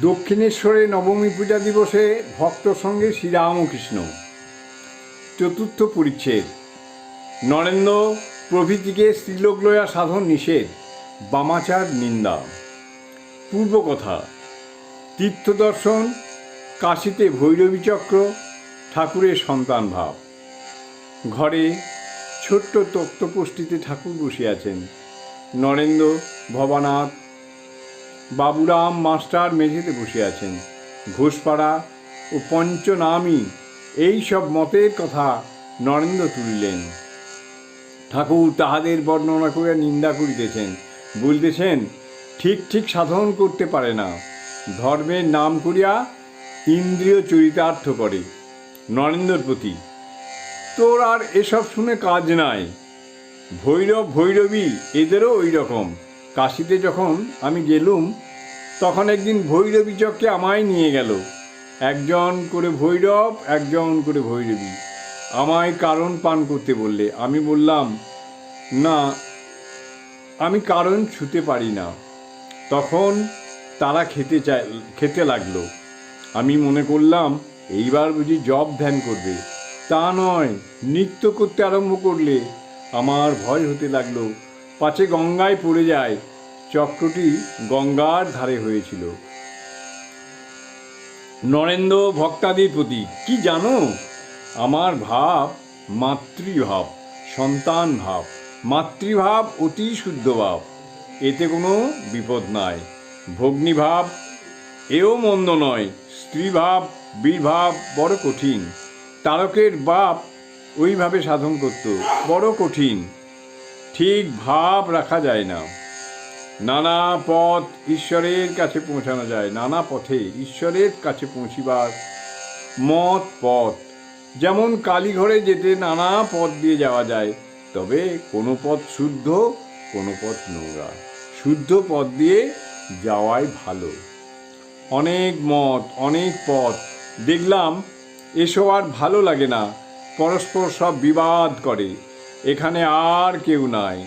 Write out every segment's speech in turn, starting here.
দক্ষিণেশ্বরে নবমী পূজা দিবসে ভক্ত সঙ্গে শ্রীরামকৃষ্ণ। চতুর্থ পরিচ্ছেদ। নরেন্দ্র প্রভৃতিকে স্ত্রীলোক লয়া সাধন নিষেধ, বামাচার নিন্দা। পূর্ব কথা, তীর্থ দর্শন, কাশীতে ভৈরবী চক্র, ঠাকুরের সন্তান ভাব। ঘরে ছোট্ট তক্তপোষ্টিতে ঠাকুর বসে আছেন নরেন্দ্র ভবানাথ বাবুরাম মাস্টার মেঝেতে বসে আছেন। ঘোষপাড়া ও পঞ্চনামী এই সব মতের কথা নরেন্দ্র তুলিলেন। ঠাকুর তাহাদের বর্ণনা করে নিন্দা করিতেছেন। বলতেছেন, ঠিক ঠিক সাধন করতে পারে না। ধর্মের নাম করিয়া ইন্দ্রিয় চরিতার্থ করে নরেন্দ্রর প্রতি। তোর আর এসব শুনে কাজ নাই। ভৈরব ভৈরবী এদেরও ওই রকম। কাশিতে যখন আমি গেলুম, তখন একদিন ভৈরবী চককে আমায় নিয়ে গেল। একজন করে ভৈরব, একজন করে ভৈরবী। আমায় কারণ পান করতে বললে। আমি বললাম, না, আমি কারণ ছুতে পারি না। তখন তারা খেতে চায়, খেতে লাগল। আমি মনে করলাম, এইবার বুঝি জব ধ্যান করবে। তা নয়, নৃত্য করতে আরম্ভ করলে। আমার ভয় হতে লাগল। পাছে গঙ্গায় পড়ে যায়। চক্রটি গঙ্গার ধারে হয়েছিল। নরেন্দ্র ভক্তাদির প্রতি, কি জানো? আমার ভাব মাতৃভাব, সন্তান ভাব। মাতৃভাব অতি শুদ্ধ ভাব। এতে কোনো বিপদ নাই। ভগ্নিভাব এও মন্দ নয়। স্ত্রীভাব বীরভাব বড় কঠিন। তারকের বাপ ওইভাবে সাধন করত, বড় কঠিন। ঠিক ভাব রাখা যায় না। নানা পথ ঈশ্বরের কাছে পৌঁছানো যায়, নানা পথে ঈশ্বরের কাছে পৌঁছিবার মত পথ। যেমন কালীঘরে যেতে নানা পথ দিয়ে যাওয়া যায়, তবে কোনো পথ শুদ্ধ, কোনো পথ নোংরা। শুদ্ধ পথ দিয়ে যাওয়াই ভালো। অনেক মত, অনেক পথ। দেখলাম, এসব আর ভালো লাগে না। পরস্পর সব বিবাদ করে। এখানে আর কেউ নাই।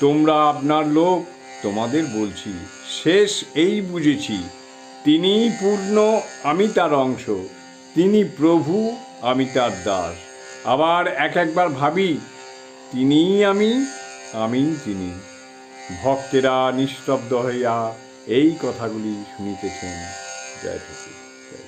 তোমরা আপনার লোক তোমাদের বলছি, শেষ এই বুঝেছি। তিনি পূর্ণ, আমি তার অংশ। তিনি প্রভু, আমি তার দাস। আবার এক একবার ভাবি, তিনিই আমি আমি তিনি। ভক্তেরা নিস্তব্ধ হইয়া এই কথাগুলি শুনিতেছেন। জয় ঠাকুর।